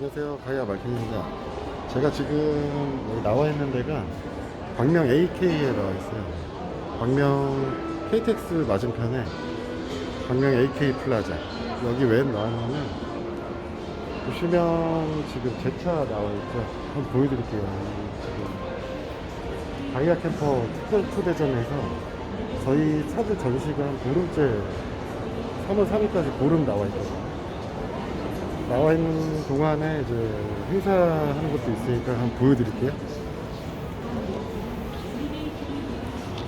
안녕하세요. 가이아 말킹입니다. 제가 지금 여기 나와 있는 데가 광명 AK에 나와 있어요. 광명 KTX 맞은편에 광명 AK 플라자. 여기 왜 나왔냐면 보시면 지금 제 차 나와 있죠. 한번 보여드릴게요. 지금 가이아 캠퍼 특별 초대전에서 저희 차들 전시가 한 보름째 3월 3일까지 보름 나와 있거든요. 나와 있는 동안에 이제 행사하는 것도 있으니까 한번 보여드릴게요.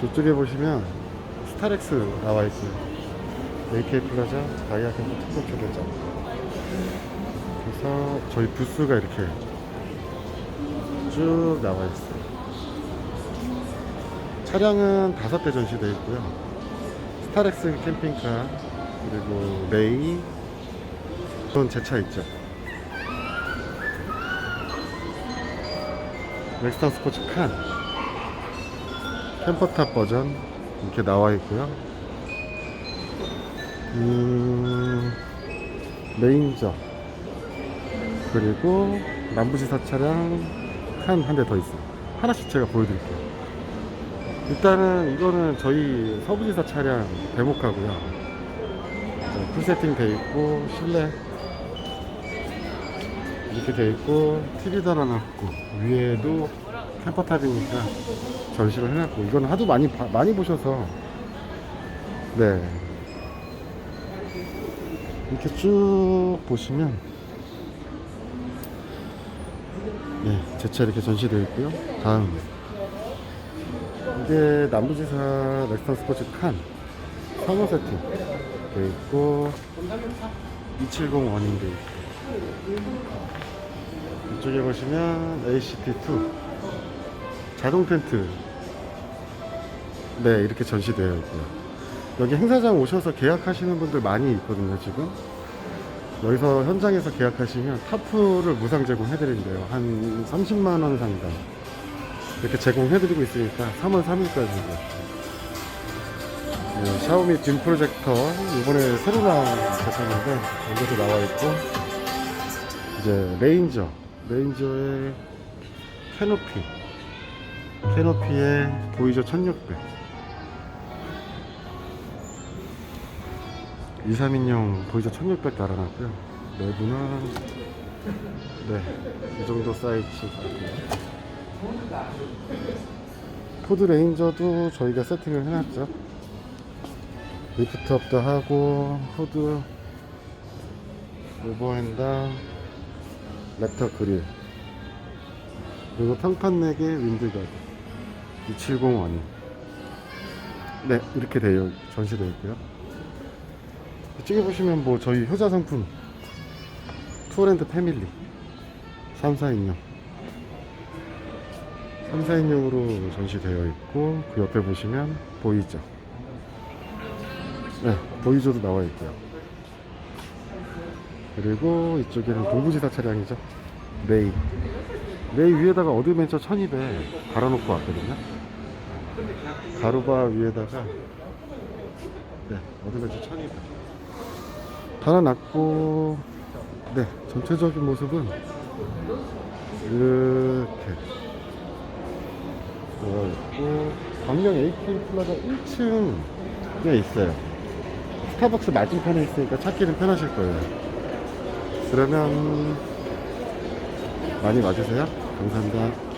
저쪽에 보시면 스타렉스 나와 있고요. AK 플라자 다이아 캠프 특별 초대장. 그래서 저희 부스가 이렇게 쭉 나와 있어요. 차량은 다섯 대 전시되어 있고요. 스타렉스 캠핑카 그리고 레이 그런 제차 있죠. 렉스턴 스포츠 칸 캠퍼탑 버전 이렇게 나와 있고요. 음, 레인저 그리고 남부지사 차량 칸 한 대 더 있어요. 하나씩 제가 보여드릴게요. 일단은 이거는 저희 서부지사 차량 대목하고요. 네, 풀세팅 돼 있고 실내 이렇게 돼 있고 TV 달아놨고 위에도 캠퍼 탑이니까 전시를 해놨고 이건 하도 많이 봐- 많이 보셔서. 네. 이렇게 쭉 보시면 네 제 차 이렇게 전시되어 있고요. 다음. 이게 남부지사 렉스턴 스포츠 칸. 3호 세팅. 돼 있고 270 원인 돼 있고 이쪽에 보시면 ACT2 자동 텐트. 네 이렇게 전시되어 있고요. 여기 행사장 오셔서 계약하시는 분들 많이 있거든요 지금. 여기서 현장에서 계약하시면 타프를 무상 제공해드린대요. 한 30만원 상당. 이렇게 제공해드리고 있으니까 3월 3일까지 네, 샤오미 빔 프로젝터 이번에 새로 나온 제품인데 여기도 나와 있고 이제 레인저 레인저의 캐노피 캐노피의 보이저 1600 232인용 보이저 1600 달아놨고요. 내부는 네이 정도 사이즈 포드 레인저도 저희가 세팅을 해놨죠. 리프트업도 하고 후드 오버핸다 랩터 그릴. 그리고 평판 4개 윈드가드. 270원이. 네 이렇게 되어 전시되어 있고요. 이쪽에 보시면 뭐 저희 효자 상품. 투어랜드 패밀리. 3, 4인용. 3, 4인용으로 전시되어 있고 그 옆에 보시면 보이죠? 네, 보이저도 나와 있고요. 그리고 이쪽에는 동부지사 차량이죠. 레이. 레이 위에다가 어드벤처 1200 달아놓고 왔거든요. 가루바 위에다가 네, 어드벤처 1200 달아놨고 네, 전체적인 모습은 이렇게 되어 있고 광명 AK 플라자 1층에 있어요. 스타벅스 맞은편에 있으니까 찾기는 편하실 거예요. 그러면 많이 와주세요. 감사합니다.